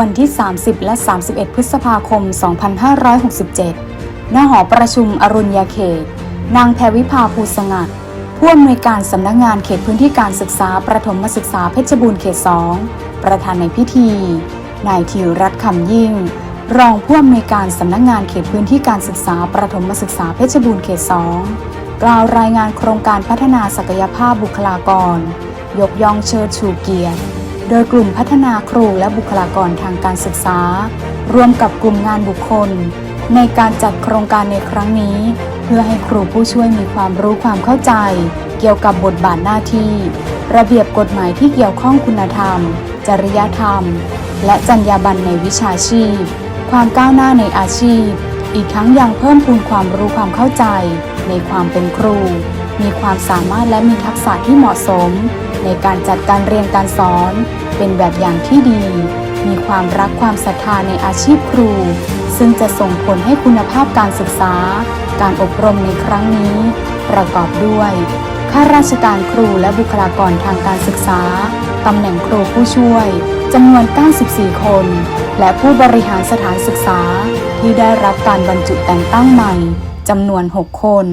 วันที่ 30 และ 31 พฤษภาคม 2567 ณ หอประชุมอรุณยาเขต นางแพรวิภาภูสงัดผู้อำนวยการสำนักงานเขตพื้นที่การศึกษาประถมศึกษาเพชรบูรณ์เขต 2 ประธานในพิธี นายธีรรัตน์คำยิ่ง รองผู้อำนวยการสำนักงานเขตพื้นที่การศึกษาประถมศึกษาเพชรบูรณ์เขต 2 กล่าวรายงานโครงการพัฒนาศักยภาพบุคลากร ยกย่องเชิดชูเกียรติ โดยกลุ่มพัฒนาครูและบุคลากรทางการศึกษา ร่วมกับกลุ่มงานบุคคล ในการจัดโครงการในครั้งนี้ เพื่อให้ครูผู้ช่วยมีความรู้ความเข้าใจ เกี่ยวกับบทบาทหน้าที่ ระเบียบกฎหมายที่เกี่ยวข้องคุณธรรม จริยธรรม และจรรยาบรรณในวิชาชีพ ความก้าวหน้าในอาชีพ อีกทั้งยังเพิ่มพูนความรู้ความเข้าใจ ในความเป็นครู มีความสามารถและมีทักษะที่เหมาะสม ในการจัดการเรียนการสอน เป็นแบบอย่างที่ดี มีความรักความศรัทธาในอาชีพครู ซึ่งจะส่งผลให้คุณภาพการศึกษา การอบรมในครั้งนี้ ประกอบด้วยข้าราชการครูและบุคลากรทางการศึกษา ตำแหน่งครูผู้ช่วยจำนวน 94 คน และผู้บริหารสถานศึกษา ที่ได้รับการบรรจุแต่งตั้งใหม่จำนวน 6 คน